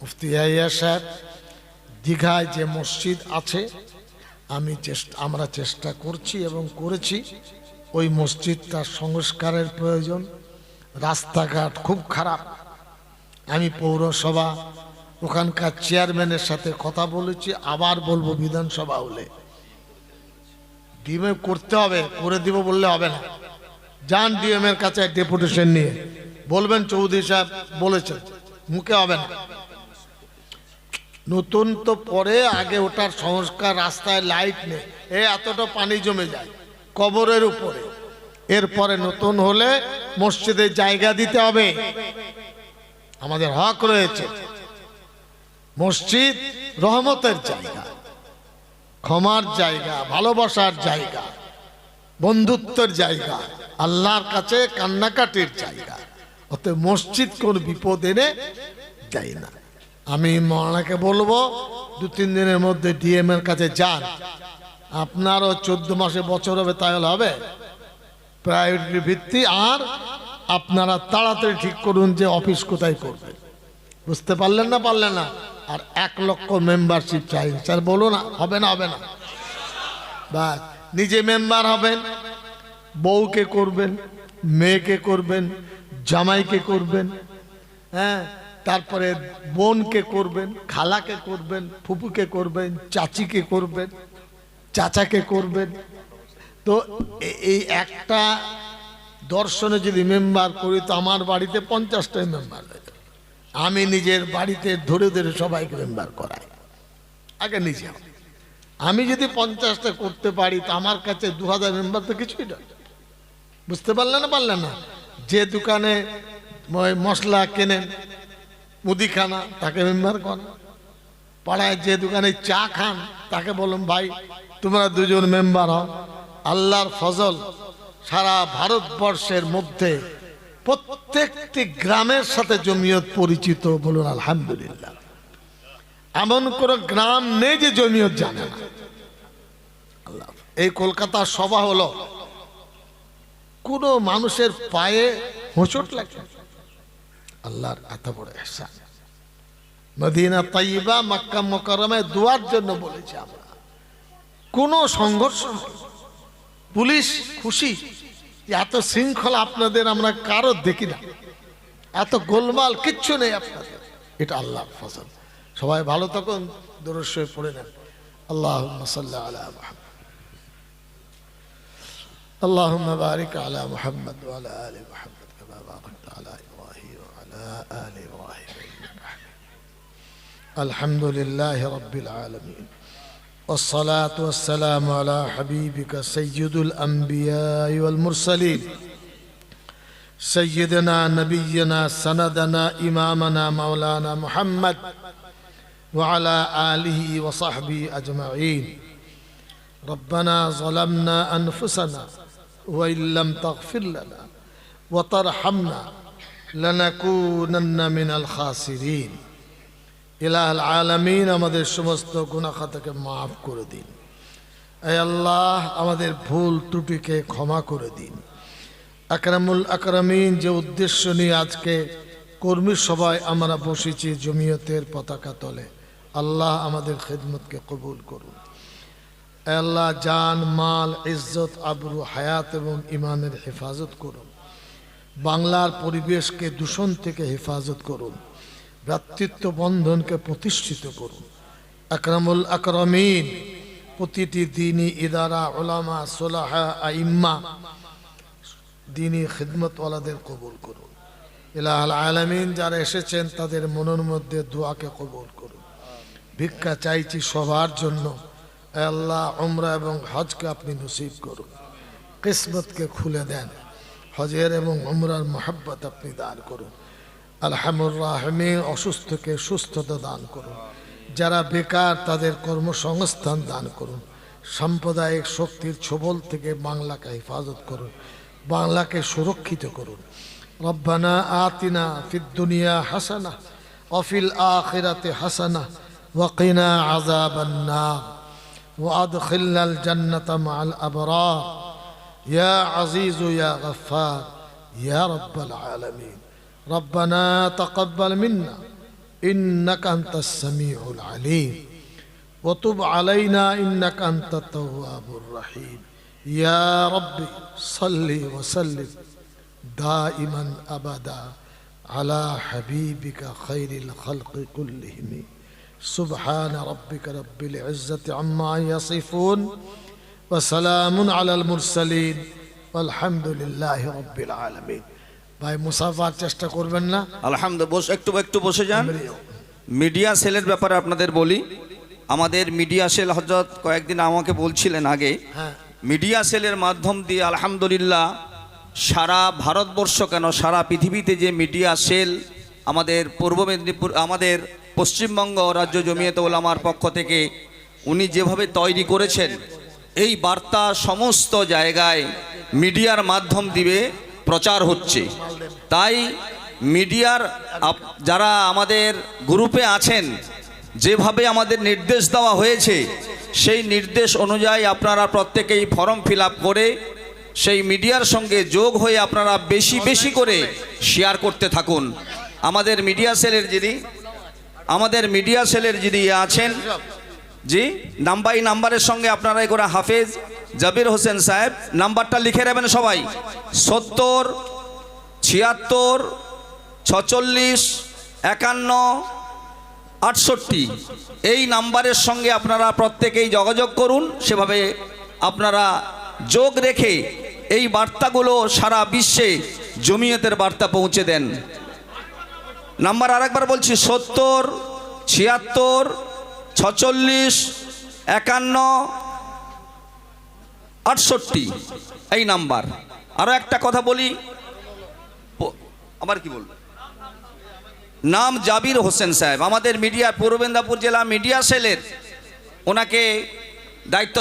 মুফতি ইয়াহিয়া সাহেব, দীঘায় যে মসজিদ আছে, আমি চেষ্টা, আমরা চেষ্টা করছি এবং করেছি। ওই মসজিদটা সংস্কারের প্রয়োজন। রাস্তাঘাট খুব খারাপ। আমি পৌরসভা, ওখানকার চেয়ারম্যানের সাথে কথা বলেছি, আবার বলব বিধানসভা হলে। ডিএমএ করতে হবে, করে দিব বললে হবে না। যান ডিএম এর কাছে ডেপুটেশন নিয়ে। বলবেন চৌধুরী সাহেব, বলেছেন। মুখে হবে না। নতুন তো পরে, আগে ওটার সংস্কার রাস্তায় লাইট নেই। এ এতটা পানি জমে যায়, কবরের উপরে। এরপরে নতুন হলে মসজিদে জায়গা দিতে হবে। আমাদের হক রয়েছে। মসজিদ রহমতের জায়গা, ক্ষমার জায়গা, ভালোবাসার জায়গা, বন্ধুত্বের জায়গা, আল্লাহর কাছে কান্নাকাটির জায়গা। অতএব মসজিদ কোন বিপদ এনে দেয় না। আমি মহানাকে বলব, দু, তিন দিনের মধ্যে ডিএম এর কাছে যান। আপনারও চোদ্দ মাসে বছর হবে তাহলে হবে। প্রায়োরিটি ভিত্তি, আর আপনারা তাড়াতাড়ি ঠিক করুন যে অফিস কোথায় করবেন বুঝতে পারলেন না পারলেন না? আর এক লক্ষ মেম্বারশিপ চাই। স্যার বলো না হবে না হবে না? বা নিজে মেম্বার হবেন, বউকে করবেন, মেয়েকে করবেন, জামাইকে করবেন হ্যাঁ? তারপরে বোনকে করবেন, খালাকে করবেন ফুপুকে করবেন, চাচিকে করবেন, চাচাকে করবেন। তো এই একটা দর্শনে যদি মেম্বার করি, তো আমার বাড়িতে পঞ্চাশটাই মেম্বার হয়ে যাবে। আমি নিজের বাড়িতে ধরে ধরে সবাইকে মেম্বার করাই। আগে নিজে আমি যদি পঞ্চাশটা করতে পারি, তো আমার কাছে দু হাজার মেম্বার তো কিছুই না বুঝতে পারলেন না পারলেন না? যে দোকানে মশলা কেনেন মুদিখানা, তাকে মেম্বার করেন পাড়ায় যে দোকানে চা খান, তাকে বলুন, ভাই, তোমরা দুজন মেম্বার হও। আল্লাহর ফজল সারা ভারতবর্ষের মধ্যে প্রত্যেকটি গ্রামের সাথে জমিয়ত পরিচিত বলুন, আলহামদুলিল্লাহ। এমন কোন গ্রাম নেই যে জমিয়ত জানে না। আল্লাহ, এই কলকাতার সভা হলো, কোন মানুষের পায়ে হোঁচট লাগে আল্লাহর এত বড় এহসান মদিনা তাইবা মক্কা মোকারমায় দোয়ার জন্য বলেছি আমরা কোনো সংঘর্ষ হয়নি। পুলিশ খুশি যে এত শৃঙ্খলা আপনাদের আমরা কারো দেখি না এত গোলমাল কিচ্ছু নেই আপনাদের এটা আল্লাহর ফসল সবাই ভালো তখন দূরস্বয় পড়ে নেন আল্লাহ সাল্লাহ আলা মুহাম্মদ اللهم بارك على محمد وعلى ال محمد كما باركت على ابراهيم وعلى ال ابراهيم انك حميد الحمد لله رب العالمين والصلاه والسلام على حبيبك سيد الانبياء والمرسلين سيدنا نبينا سندنا امامنا مولانا محمد وعلى اله وصحبه اجمعين ربنا ظلمنا انفسنا وان لم تغفر لنا وترحمنا ইলাহ আমাদের সমস্ত গুনাখা থেকে মাফ করে দিন। আল্লাহ, আমাদের ভুল ত্রুটিকে ক্ষমা করে দিন। আকরামুল আকরামিন যে উদ্দেশ্য নিয়ে আজকে কর্মী সবাই আমরা বসেছি জমিয়তের পতাকা তলে, আল্লাহ আমাদের খেদমতকে কবুল করুন। আল্লাহ, জান, মাল, ইজ্জত, আবরু, হায়াত এবং ইমানের হেফাজত করুন। বাংলার পরিবেশকে দূষণ থেকে হেফাজত করুন ভ্রাতৃত্ব বন্ধনকে প্রতিষ্ঠিত করুন। আকরামুল আকরমিন প্রতিটি দিনই ইদারা ওলামা সোলাহা, আইম্মা দিনই খিদমতওয়ালাদের কবুল করুন। ইলাহ আলমিন যারা এসেছেন তাদের মনের মধ্যে দোয়াকে কবুল করুন। ভিক্ষা চাইছি সবার জন্য। আল্লাহ, উমরা এবং হজকে আপনি নসিব করুন। কিসমতকে খুলে দেন। হজের এবং উমরার মোহাব্বত আপনি দান করুন আলহামুর রাহমিন অসুস্থকে সুস্থতা দান করুন যারা বেকার তাদের কর্মসংস্থান দান করুন সাম্প্রদায়িক শক্তির ছোবল থেকে বাংলাকে হেফাজত করুন বাংলাকে সুরক্ষিত করুন রব্বানা আতিনা ফিদ দুনিয়া হাসানা অফিল আখিরাতে হাসানা ওয়াকিনা আযাবান নার وأدخلنا الجنة مع الأبرار يا عزيز يا غفار يا رب العالمين. ربنا تقبل منا إنك أنت السميع العليم. وتب علينا إنك أنت التواب الرحيم. يا ربي صل وسلم دائما أبدا على حبيبك خير الخلق كلهم. سبحان ربك رب العزة عما يصفون. ওসালামুন আলাল মুরসালিন। আলহামদুলিল্লাহ রব্বিল আলমিন। ভাই মুসাফার চেষ্টা করবেন না। আলহামদুল বস একটু একটু বসে যান। মিডিয়া সেলের ব্যাপারে আপনাদের বলি। আমাদের মিডিয়া সেল হজরত কয়েকদিন আমাকে বলছিলেন আগে। হ্যাঁ। মিডিয়া সেলের মাধ্যম দিয়ে আলহামদুলিল্লাহ সারা ভারতবর্ষ কেন সারা পৃথিবীতে যে মিডিয়া সেল আমাদের পূর্ব মেদিনীপুর আমাদের পশ্চিমবঙ্গ রাজ্য জমিয়ে তোলামার পক্ষ থেকে উনি যেভাবে তৈরি করেছেন এই বার্তা সমস্ত জায়গায় মিডিয়ার মাধ্যম দিবে প্রচার হচ্ছে। তাই মিডিয়ার যারা আমাদের গ্রুপে আছেন, যেভাবে আমাদের নির্দেশ দেওয়া হয়েছে, সেই নির্দেশ অনুযায়ী আপনারা প্রত্যেকেই ফর্ম ফিল করে সেই মিডিয়ার সঙ্গে যোগ হয়ে আপনারা বেশি বেশি করে শেয়ার করতে থাকুন। আমাদের মিডিয়া সেলের যিনি, আমাদের মিডিয়া সেলের যিনি আছেন জি, নাম্বার, এই নাম্বারের সঙ্গে আপনারা করে হাফেজ জাবির হোসেন সাহেব, নাম্বারটা লিখে নেবেন সবাই। সত্তর, ছিয়াত্তর, ছচল্লিশ, একান্ন, আটষট্টি। এই নাম্বারের সঙ্গে আপনারা প্রত্যেকেই যোগাযোগ করুন, সেভাবে আপনারা যোগ রেখে এই বার্তাগুলো সারা বিশ্বে জমিয়তের বার্তা পৌঁছে দেন। নাম্বার আরেকবার বলছি, সত্তর, ছিয়াত্তর ছচল্লিশ, একান্ন, আটষট্টি। এই নাম্বার। আরও একটা কথা বলি। আবার কি বলব? নাম জাবির হোসেন সাহেব। আমাদের মিডিয়া পূর্ব মেদিনীপুর জেলা মিডিয়া সেলের ওনাকে দায়িত্ব